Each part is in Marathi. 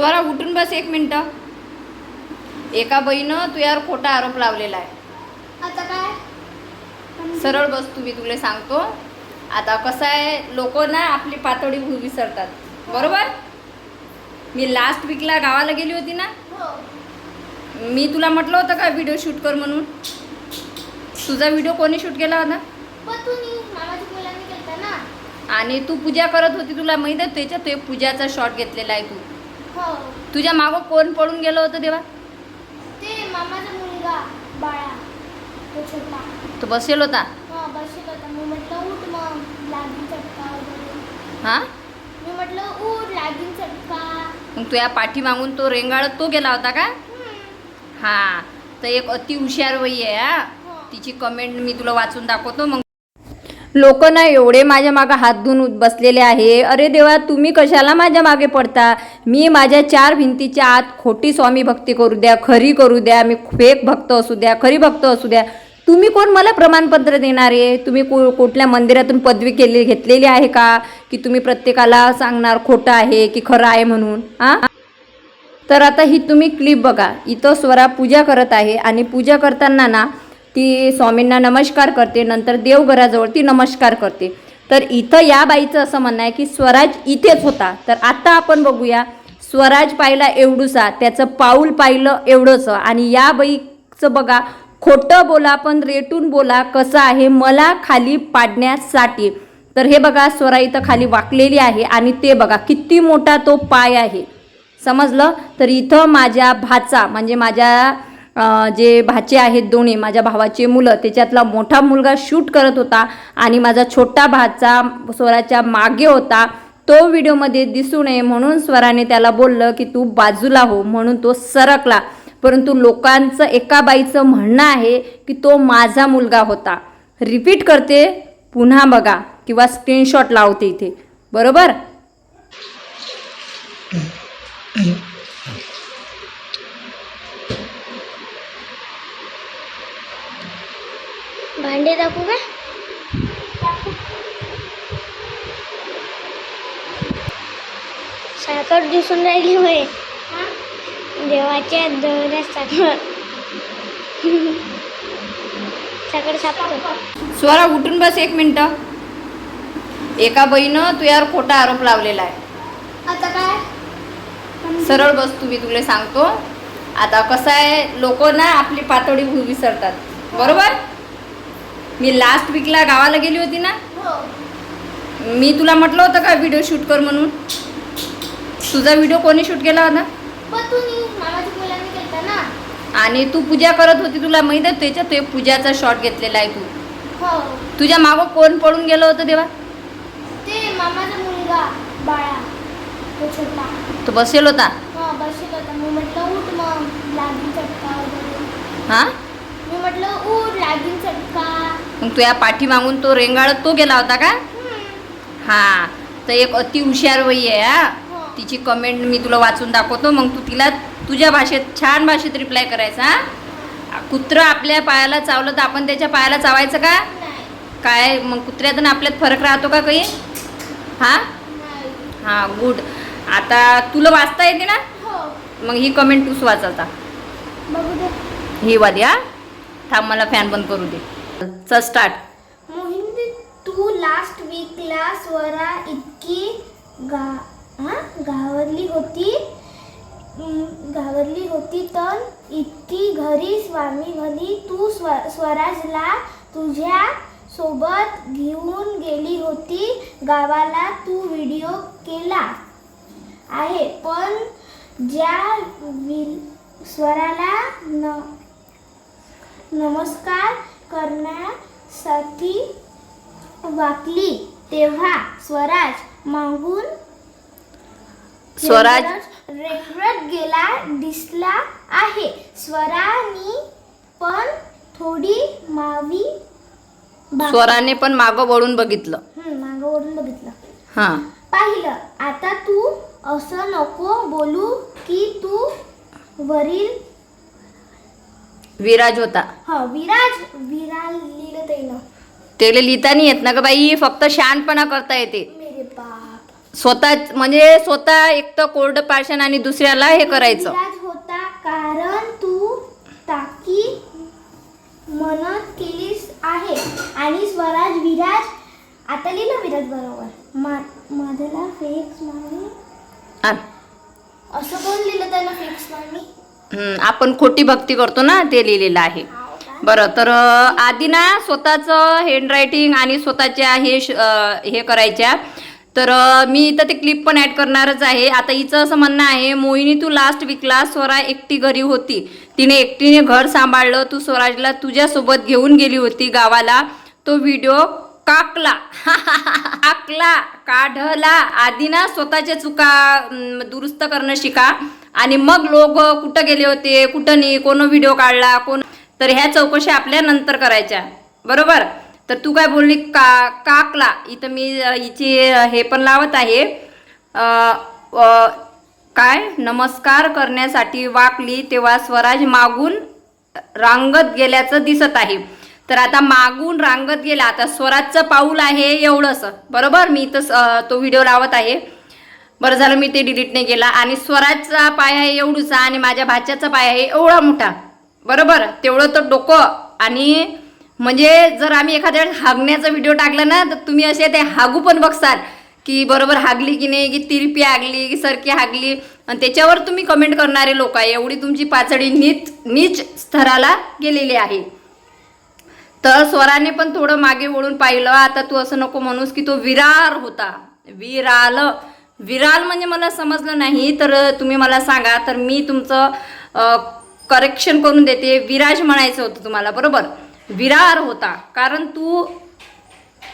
स्वरा उठून बस एक मिनटं. एका बाईनं तुझ्यावर खोटा आरोप लावलेला आहे. आता काय? सरळ बस तुम्ही तुला सांगतो. आता कसं आहे लोक ना आपली पातळी भू- विसरतात. बरोबर? मी लास्ट वीकला गावाला गेली होती ना? हो. मी तुला म्हटलं होतं का व्हिडिओ शूट कर म्हणून? तुझा व्हिडिओ कोणी शूट केला होता? तू ना. आणि तू पूजा करत होती तुला माहिती आहे? त्याच्यात ते पूजाचा शॉट घेतलेला आहे तू. हो. तुझ्या मागं कोण पळून गेलं होतं तेव्हा ते मामाचा मुलगा बाळा तो छोटा. तो बसेल होता? हा बसेल होता. मी म्हटलं उठ मग चटका वगैरे. हां? मी म्हटलं उठ लागीन चटका. मग तुझ्या पाठीमागून तो रेंगाळत तो गेला होता का. हां. तर एक अति हुशार वही आहे हा. हो. तिची कमेंट मी तुला वाचून दाखवतो मग लोक ना एवढे माझ्या मागे हात धुवून बसलेले आहे. अरे देवा तुम्ही कशाला माझ्या मागे पडता? मी माझ्या चार भिंतीच्या आत खोटी स्वामी भक्ती करू द्या खरी करू द्या मी फेक भक्त असू द्या खरी भक्त असू द्या. तुम्ही कोण मला प्रमाणपत्र देणार आहे? तुम्ही को कुठल्या मंदिरातून पदवी केली घेतलेली आहे का? की तुम्ही प्रत्येकाला सांगणार खोटं आहे की खरं आहे म्हणून? हां तर आता ही तुम्ही क्लिप बघा. इथं स्वरा पूजा करत आहे आणि पूजा करताना ना ती स्वामींना नमस्कार करते नंतर देवघराजवळ ती नमस्कार करते. तर इथं या बाईचं असं म्हणणं आहे की स्वराज इथेच होता. तर आता आपण बघूया स्वराज पाहिला एवढूसा त्याचं पाऊल पाहिलं एवढंसं. आणि या बाईचं बघा खोटं बोला पण रेटून बोला कसं आहे मला खाली पाडण्यासाठी. तर हे बघा स्वरा इथं खाली वाकलेली आहे आणि ते बघा किती मोठा तो पाय आहे. समजलं? तर इथं माझ्या भाचा म्हणजे माझ्या जे भाचे आहेत दोन्ही माझ्या भावाचे मुलं त्याच्यातला मोठा मुलगा शूट करत होता आणि माझा छोटा भाचा स्वराच्या मागे होता. तो व्हिडिओमध्ये दिसू नये म्हणून स्वराने त्याला बोललं की तू बाजूला हो म्हणून तो सरकला. परंतु लोकांचं एका बाईचं म्हणणं आहे की तो माझा मुलगा होता. रिपीट करते पुन्हा बघा किंवा स्क्रीनशॉट लावते इथे. बरोबर? भांडे दाखवू का? साखर दिसून राहिली होय देवाच्या दौऱ्यात साखर. साखर सापतो स्वरा उठून बस एक मिनटं. एका बाईनं तुझ्यावर खोटा आरोप लावलेला आहे. आता काय? सरळ बस तुम्ही तुला सांगतो. आता कसं आहे लोक ना आपली पातळी भू- विसरतात. बरोबर? मी लास्ट वीकला गावाला गेली होती ना? मी तुला म्हटलं होतं का व्हिडिओ शूट कर म्हणून? तुझा व्हिडिओ कोणी शूट केला होता? आणि तू पूजा करत होती तुला माहिती आहे त्याच्यात ते पूजाचा शॉट घेतलेला आहे तू. तुझ्या मागं कोण पळून गेलं होतं तेव्हा ते मामाचा मुलगा बाळा तो छोटा तो बसेल होता? हा? बसेल होता मी म्हटलं उठ मग लागीन चटका वगैरे. हां? मी म्हटलं उठ लागीन चटका. मग तुझ्या पाठीमागून तो रेंगाळत तो गेला होता का. हा तर एक अति हुशार वही आहे हा. तिची कमेंट मी तुला वाचून दाखवतो. मग तू तिला तुझ्या भाषेत छान भाषेत रिप्लाय करायचा हा. कुत्रं आपल्या पायाला चावलं तर आपण त्याच्या पायाला चावायचं का? काय? मग कुत्र्यातून आपल्यात फरक राहतो का काही? हा? हा गुड आता तुला वाचता येते ना? हो. मग ही कमेंट तूच दे. ही वादी हा. थांब मला फॅन बंद करू दे. चल स्टार्ट मोहिनी तू लास्ट वीकला स्वरा इतकी गा हा? होती? घाबरली होती तर इतकी घरी स्वामी भली तू स्व स्वराजला तुझ्या सोबत घेऊन गेली होती गावाला तू व्हिडिओ केला आहे पण ज्या स्वराला न नमस्कार करण्यासाठी वाकली तेव्हा स्वराज मागून स्वराज रेखरत गेला दिसला आहे. स्वरानी पण थोडी मावी स्वराने पण मागं वळून बघितलं. मागं ओढून बघितलं. हां. पाहिलं आता तू असं नको बोलू की तू वरील विराज होता. हा विराज विराज लिहिलं ते ना त्याला लिहिता नाही येत ना ग बाई फक्त शहाणपणा करता येते. मेरे बाप. स्वतः म्हणजे स्वतः एक तर कोरड पाषाण आणि दुसऱ्याला हे करायचं. विराज होता कारण तू टाकी मनत केलीस आहे. आणि स्वराज विराज आता लिहिलं विराज बरोबर? मा मधला फेक्स मारणी आ, असं कोण लिहिलं त्याला फेक्स हम्म, आपण खोटी भक्ती करतो ना ते लिहिलेलं आहे. बरं तर आधी ना स्वतःचं हँडरायटिंग आणि स्वतःच्या हे श- हे करायच्या. तर मी इथं ते क्लिप पण ॲड करणारच आहे. आता हिचं असं म्हणणं आहे मोहिनी तू लास्ट वीकला स्वरा एकटी घरी होती. तिने एकटीने घर सांभाळलं. तू स्वराजला तुझ्यासोबत घेऊन गेली होती गावाला. तो व्हिडिओ काकला. काकला काढला. आधी ना स्वतःच्या चुका दुरुस्त करणं शिका. आणि मग लोक कुठं गेले होते कुठं नाही कोण व्हिडिओ काढला कोण तर ह्या चौकशी आपल्या नंतर करायच्या. बरोबर? तर तू काय बोलली? का काकला. इथं मी हिचे हे पण लावत आहे. काय? नमस्कार करण्यासाठी वाकली तेव्हा स्वराज मागून रांगत गेल्याचं दिसत आहे. तर आता मागून रांगत गेला. आता स्वराजचं पाऊल आहे एवढंच. बरोबर? मी तर तो व्हिडिओ लावत आहे. बरं झालं मी ते डिलीट नाही केला. आणि स्वराजचा पाय आहे एवढूचा आणि माझ्या भाच्याचा पाय आहे एवढा मोठा. बरोबर? तेवढं तर डोकं. आणि म्हणजे जर आम्ही एखाद्या वेळेस हागण्याचा व्हिडिओ टाकला ना तर तुम्ही असे ते हागू पण बघसाल. की बरोबर हागली की नाही की तिरपी हागली की सरकी हागली. आणि त्याच्यावर तुम्ही कमेंट करणारे लोक आहे. एवढी तुमची पाचडी नीच नीच स्तराला गेलेली आहे. तर स्वराने पण थोडं मागे वळून पाहिलं. आता तू असं नको म्हणूस की तो विरार होता. विराल. विराल म्हणजे मला समजलं नाही तर तुम्ही मला सांगा. तर मी तुमचं करेक्शन करून देते. विराज म्हणायचं होतं तुम्हाला बरोबर? विरार होता. कारण तू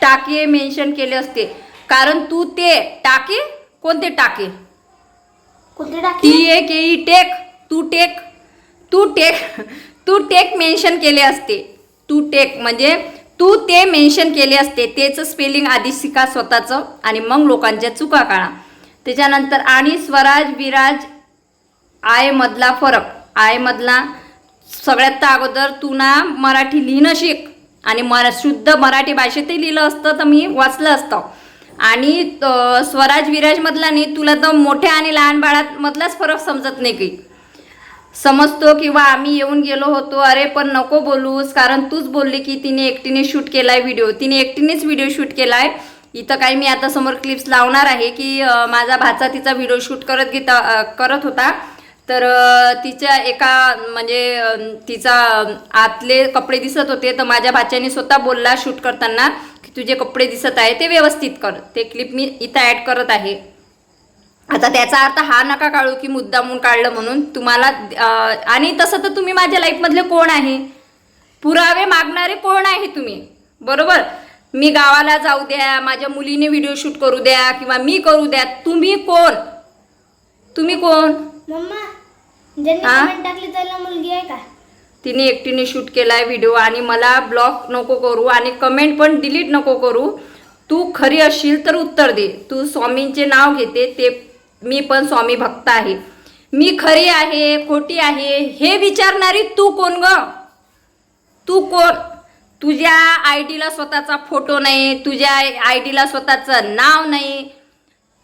टाके मेन्शन केले असते. कारण तू ते टाके? कोणते टाके? कोणते टाकी? T A K E take. Tu take. तू टेक. तू टेक मेन्शन केले असते. तू टेक म्हणजे तू ते मेन्शन केले असते तेच स्पेलिंग आधी शिका स्वतःचं आणि मग लोकांच्या चुका काढा. त्याच्यानंतर आणि स्वराज विराज आय मधला फरक. आय मधला सगळ्यात अगोदर तू ना मराठी लिहिणं शिक. आणि मरा शुद्ध मराठी भाषेतही लिहिलं असतं तर मी वाचलं असतं. आणि स्वराज विराजमधला नाही तुला तर मोठ्या आणि लहान बाळात मधलाच फरक समजत नाही काही समजतो किंवा आम्ही येऊन गेलो होतो अरे पण नको बोलूस कारण तूच बोलली की तिने एकटीने शूट केलाय व्हिडिओ तिने एकटीनेच व्हिडिओ शूट केलाय. इथं काही मी आता समोर क्लिप्स लावणार आहे की माझा भाचा तिचा व्हिडिओ शूट करत घेता करत होता. तर तिच्या एका म्हणजे तिचा आतले कपडे दिसत होते तर माझ्या भाच्याने स्वतः बोलला शूट करताना की तुझे कपडे दिसत आहे ते व्यवस्थित कर. ते क्लिप मी इथं ॲड करत आहे. आता त्याचा अर्थ हा नका काढू की मुद्दामून काढलं म्हणून. तुम्हाला आणि तसं तर तुम्ही माझ्या लाईफमधले कोण आहे? पुरावे मागणारे कोण आहे तुम्ही? बरोबर? मी गावाला जाऊ द्या माझ्या मुलीने व्हिडिओ शूट करू द्या किंवा मी करू द्या तुम्ही कोण? तुम्ही कोण? मुलगी आहे का? तिने एकटीने शूट केलाय व्हिडिओ आणि मला ब्लॉक नको करू आणि कमेंट पण डिलीट नको करू. तू खरी असशील तर उत्तर दे. तू स्वामींचे नाव घेते ते मी पण स्वामी भक्त आहे. मी खरी आहे खोटी आहे हे विचारणारी तू कोण ग? तू कोण? तुझ्या आय डीला स्वतःचा फोटो नाही तुझ्या आय डीला स्वतःचं नाव नाही.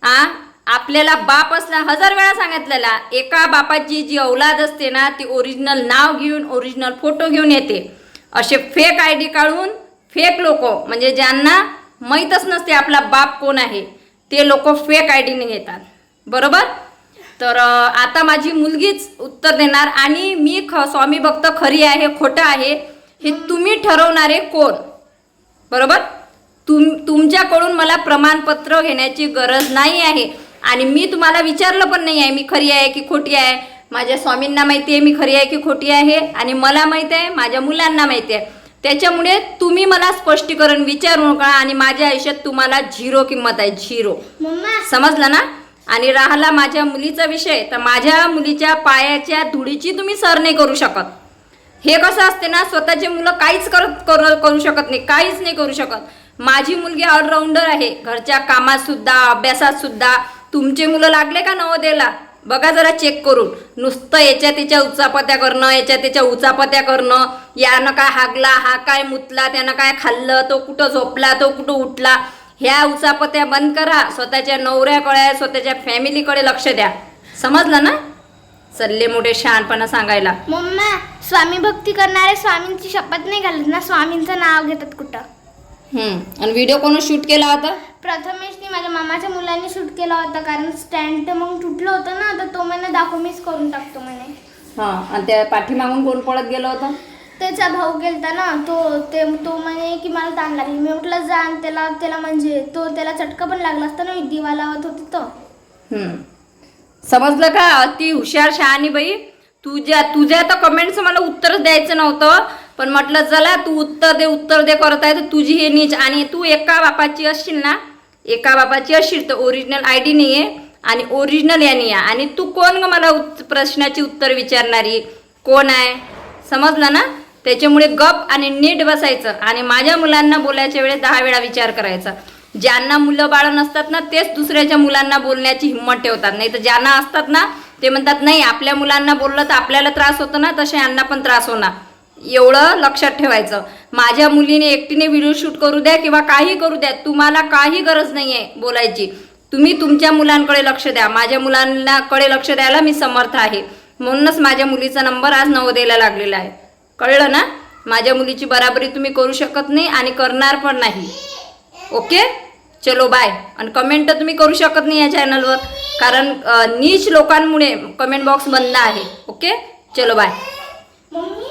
आ? आपल्याला बाप असला हजार वेळा सांगितलेला एका बापाची जी औलाद असते ना ती ओरिजिनल नाव घेऊन ओरिजिनल फोटो घेऊन येते. असे फेक आय डी काढून फेक लोक म्हणजे ज्यांना माहीतच नसते आपला बाप कोण आहे ते लोक फेक आय डीने घेतात. बरोबर? तर आता माझी मुलगीच उत्तर देणार आणि मी ख स्वामी भक्त खरी आहे खोटं आहे हे तुम्ही ठरवणारे कोण? बरोबर? तुम तुमच्याकडून मला प्रमाणपत्र घेण्याची गरज नाही आहे आणि मी तुम्हाला विचारलं पण नाही आहे मी खरी आहे की खोटी आहे. माझ्या स्वामींना माहिती आहे मी खरी आहे की खोटी आहे आणि मला माहिती आहे माझ्या मुलांना माहिती आहे. त्याच्यामुळे तुम्ही मला स्पष्टीकरण विचारू नका आणि माझ्या आयुष्यात तुम्हाला झिरो किंमत आहे झिरो. समजलं ना? आणि राहिला माझ्या मुलीचा विषय तर माझ्या मुलीच्या पायाच्या धुळीची तुम्ही सर नाही करू शकत. हे कसं असते ना स्वतःचे मुलं काहीच करत करू करू शकत नाही काहीच नाही करू शकत. माझी मुलगी ऑलराऊंडर आहे घरच्या कामात सुद्धा अभ्यासात सुद्धा तुमचे मुलं लागले का नवोदयला? बघा जरा चेक करून. नुसतं याच्या त्याच्या उचापत्या करणं याच्या त्याच्या उचापत्या करणं. यानं काय हागला हा काय मुतला त्यानं काय खाल्लं तो कुठं झोपला तो कुठं उठला. ह्या उचापत्या बंद करा स्वतःच्या नवऱ्याकडे स्वतःच्या फॅमिलीकडे लक्ष द्या. समजलं ना? सल्ले मोठे शहाणपणा सांगायला. मम्मा स्वामी भक्ती करणारे स्वामींची शपथ नाही घालत ना? स्वामींचं नाव घेतात कुठं? हम्म. आणि व्हिडिओ कोण शूट केला होता? प्रथमेशनी माझ्या मामाच्या मुलांनी शूट केला होता कारण स्टँड मग तुटलं होतं ना तर तो म्हणे दाखव मीच करून टाकतो म्हणे. हा आणि त्या पाठीमागून कोण पळत गेलं होतं? त्याचा भाऊ गेलता ना तो ते तो म्हणे की मला ताण लागली. मी म्हटलं जा आणि त्याला त्याला म्हणजे तो त्याला चटका पण लागला असता ना मी दिवा लावत होती तो हम्म. समजलं का? अति हुशार शहाणी बाई. तुझ्या तुझ्या तर कमेंटचं मला उत्तरच द्यायचं नव्हतं. पण म्हटलं चला तू उत्तर दे उत्तर दे करत आहे तर तुझी हे नीच. आणि तू एका बापाची असशील ना एका बापाची असशील तर ओरिजिनल आय डी नाही आहे आणि ओरिजिनल यानी आहे आणि तू कोण ग मला उत- प्रश्नाची उत्तर विचारणारी? कोण आहे? समजलं ना? त्याच्यामुळे गप आणि नीट बसायचं आणि माझ्या मुलांना बोलायच्या वेळेस दहा वेळा विचार करायचा. ज्यांना मुलं बाळं नसतात ना तेच दुसऱ्याच्या मुलांना बोलण्याची हिंमत ठेवतात. नाही तर ज्यांना असतात ना ते म्हणतात नाही आपल्या मुलांना बोललं तर आपल्याला त्रास होतो ना तसे यांना पण त्रास होणार. एवढं लक्षात ठेवायचं. माझ्या मुलीने एकटीने व्हिडिओ शूट करू द्या किंवा काही करू द्या तुम्हाला काही गरज नाही आहे बोलायची. तुम्ही तुमच्या मुलांकडे लक्ष द्या. माझ्या मुलांनाकडे लक्ष द्यायला मी समर्थ आहे. म्हणूनच माझ्या मुलीचा नंबर आज नवोदयला लागलेला आहे. कळलं ना? माझ्या मुलीची बराबरी तुम्ही करू शकत नाही आणि करणार पण नाही. ओके? चलो बाय आणि कमेंट तर तुम्ही करू शकत नाही या चॅनलवर कारण नीच लोकांमुळे कमेंट बॉक्स बंद आहे. ओके? चलो बाय मम्मी?